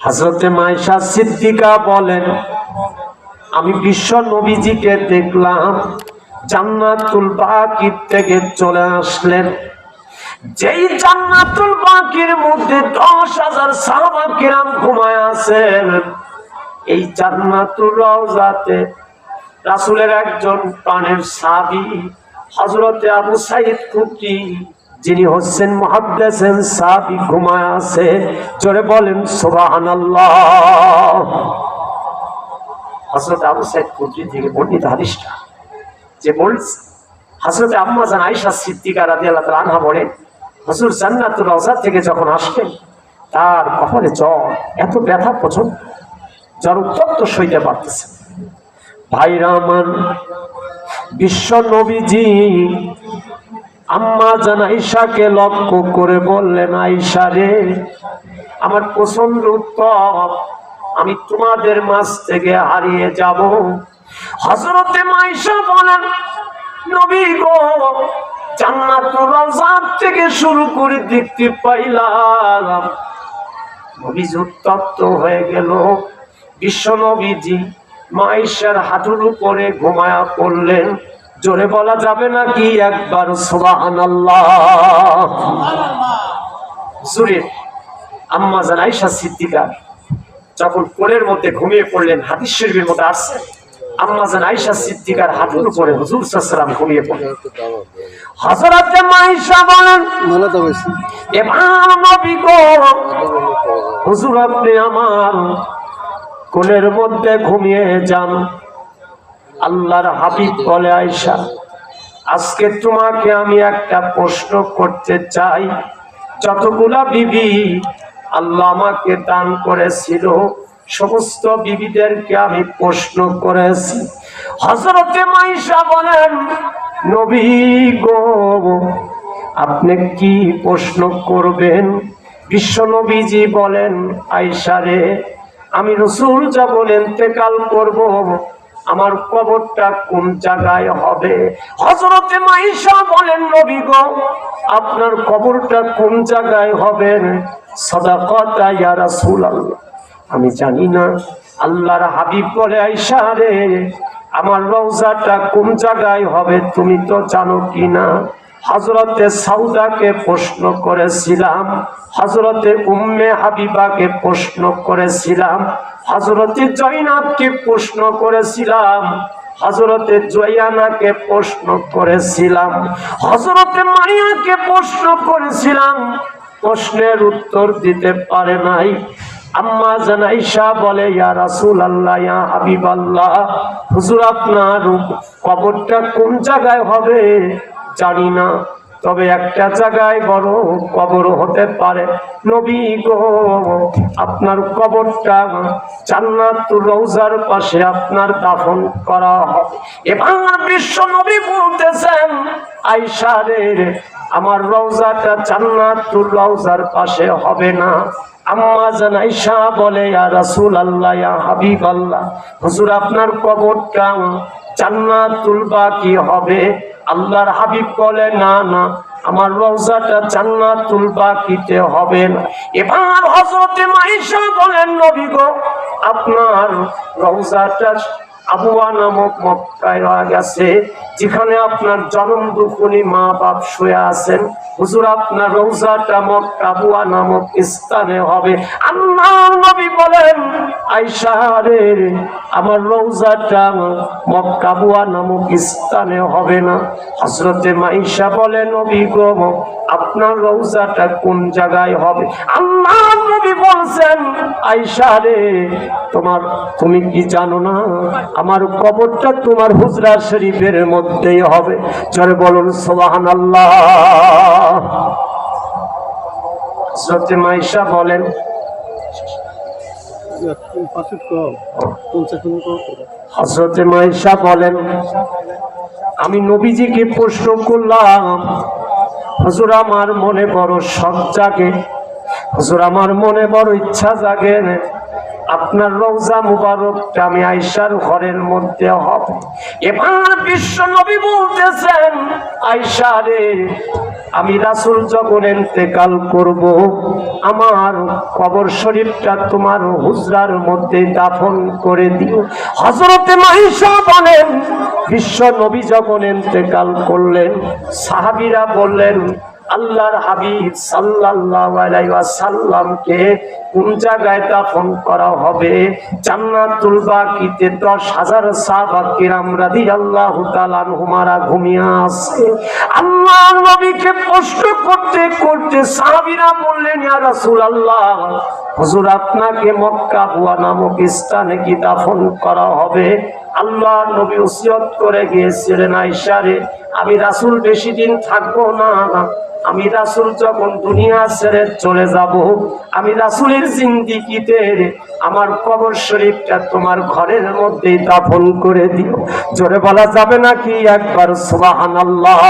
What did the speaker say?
হাজরতে মাইশা সিদ্দিকা বলেন, আমি বিশ্ব নবীজিকে দেখলাম, জান্নাতুল বাকির থেকে চলে আসলেন। যেই জান্নাতুল বাকির মধ্যে দশ হাজার সাহাবা কিরাম ঘুমায় আছেন, এই জান্নাতুল রওজাতে রাসূলের একজন প্রাণের সাবি হযরতে আবু সাইদ কুকি যিনি হচ্ছেন মুহাদ্দিসেন সাবি ঘুমায় আছে, জোরে বলেন, সুবহানাল্লাহ। হযরত আবু সাইদ কুকি থেকে বর্ণিত হাদিসটা, যে বলছে, হযরত আম্মা জান আয়েশা সিদ্দিকা রাদিয়াল্লাহু তাআলা আনহা বলেন, হুজুর জান্নাতুল রওজা থেকে যখন আসলেন তার কপালে জ্বর, এত ব্যথা প্রচণ্ড, জ্বর উত্তপ্ত সইতে পারতেছে। ভাইরা আমার, বিশ্ব নবীজি আম্মা জান আইসাকে লক্ষ্য করে বললেন আইসা রে, আমার প্রচণ্ড উত্তপ। আমি তোমাদের মাঝ থেকে হারিয়ে যাব। হজরতে মাইশা বলেন, নবী গো থেকে শুরু করে দেখতে পাইলাম। নবীজি উত্তপ্ত হয়ে গেল। বিশ্ব নবীজি মাইশার হাঁটুর উপরে ঘুমায়া পড়লেন। জোরে বলা যাবে নাকি একবার? সোবাহান জুড়ে আম্মা জান আইসা যখন কোলের মধ্যে ঘুমিয়ে পড়লেন হাদিস শরীফের মধ্যে আসছে আম্মা জান আইসা সিদ্দিকার উপরে হুজুর সাল্লাম ঘুমিয়ে পড়লেন। হযরতে মাইশা বলেন ভালো তো হয়েছে। এবার নবী গো হুজুর আপনি আমার কোলের মধ্যে ঘুমিয়ে যান। আল্লাহর হাবিব বলে আয়সা আজকে তোমাকে আমি একটা প্রশ্ন করতে চাই। যতগুলা বিবি আল্লাহ আমাকে দান করেছিল, সমস্ত বিবিদেরকে আমি প্রশ্ন করেছি। হজরতে মাইশা বলেন, নবী গো, আপনি কি প্রশ্ন করবেন? বিশ্ব নবীজি বলেন আইসারে আমি রসুল যখন এতেকাল করব। আমার কবরটা কোন জায়গায় হবে? হজরতে মাইশা বলেন, নবী গো, আপনার কবরটা কোন জায়গায় হবে সদাকতা ইয়া রাসূলুল্লাহ। আমি জানি না। আল্লাহর হাবিব বলে আইসা রে, আমার রওজাটা কোন জায়গায় হবে তুমি তো জানো কি না? হজরতে সাউদাকে প্রশ্ন করেছিলাম হজরতে উম্মে হাবিবাকে প্রশ্ন করেছিলাম হজরতে জয়নাথকে প্রশ্ন করেছিলাম হজরতে জয়ানাকে প্রশ্ন করেছিলাম হজরতে মারিয়াকে প্রশ্ন করেছিলাম। প্রশ্নের উত্তর দিতে পারে নাই। আম্মা জানাইশা বলে, ইয়া রাসূল আল্লাহ ইয়া হাবিব আল্লাহ হুজুর আপনার কবরটা কোন জায়গায় হবে? জানি না। তবে একটা জায়গায় বড় কবর হতে পারে। নবী গো, আপনার কবরটা জান্নাতুর রওজার পাশে আপনার দাফন করা হবে। এবার বিশ্ব নবী বলতেছেন আয়সা রে, আমার রওজাটা জান্নাতুর রওজার পাশে হবে না। আম্মা জান আয়েশা বলে, ইয়া রাসূল আল্লাহ হাবিব আল্লাহ হুজুর, আপনার কবরটা জান্নাতুল বাকি হবে। আল্লাহর হাবিব বলে, না না, আমার রওজাটা জান্নাতুল বাকিতে হবে না। এবার হযরতে মাইশা বলেন, নবী গো, আপনার রওজাটা আবুয়া নামক মক্কায় গেছে। যেখানে আপনার জনম দুখনি মা বাপ শুয়ে আছেন, হুজুর, আপনার রৌজাটা মক্কা আবুয়া নামক স্থানে হবে। আল্লাহ নবী বলেন আইসা রে, আমার রৌজাটা মক্কা আবুয়া নামক স্থানে হবে না। হজরতে মাইশা বলে নবী আপনার রৌজাটা কোন জায়গায় হবে? আল্লাহ নবী বলছেন আইসা রে, তোমার, তুমি কি জানো না? আমার কবরটা তোমার হুজরা শরীফের মধ্যেই হবে। চলে বলুন সোবাহান আল্লাহ বলেন হজরতে মাইশা বলেন, আমি নবীজিকে প্রশ্ন করলাম, হুজুর, আমার মনে বড় সব জাগে, হজুর, আমার মনে বড় ইচ্ছা জাগে আপনার রওজা মুবারকটা আমি আয়সার ঘরের মধ্যে হবে। এবার বিশ্ব নবী বলতেছেন আয়সা রে, আমি রাসুল যখন এতেকাল করব, আমার কবর শরীফটা তোমার হুজরার মধ্যে দাফন করে দিও। হজরতে মাইশা বলেন, বিশ্ব নবী যখন এতেকাল করলেন, সাহাবীরা বললেন আল্লাহর হাবিব সাল্লাল্লাহু আলাইহি ওয়াসাল্লামকে কোন জায়গায় দাফন করা হবে? জান্নাতুল বাকিতে দশ হাজার সাহাবা কিরাম রাদিয়াল্লাহু তাআলা ঘুমিয়ে আছে। আল্লাহর নবীকে প্রশ্ন করতে করতে সাহাবীরা বললেন, ইয়া রাসূলুল্লাহ, হুজুর আপনাকে মক্কা হুয়া নামক স্থানে কি দাফন করা হবে? আল্লাহ নবী উসিয়ত করে গিয়েছিলেন আয়সারে আমি রাসুল বেশি দিন থাকব না, আমি রাসুল যখন দুনিয়া ছেড়ে চলে যাব, আমি রাসুলের জিন্দিগিতে আমার কবর শরীফটা তোমার ঘরের মধ্যেই দাফন করে দিও। জোরে বলা যাবে নাকি একবার সুবহানাল্লাহ?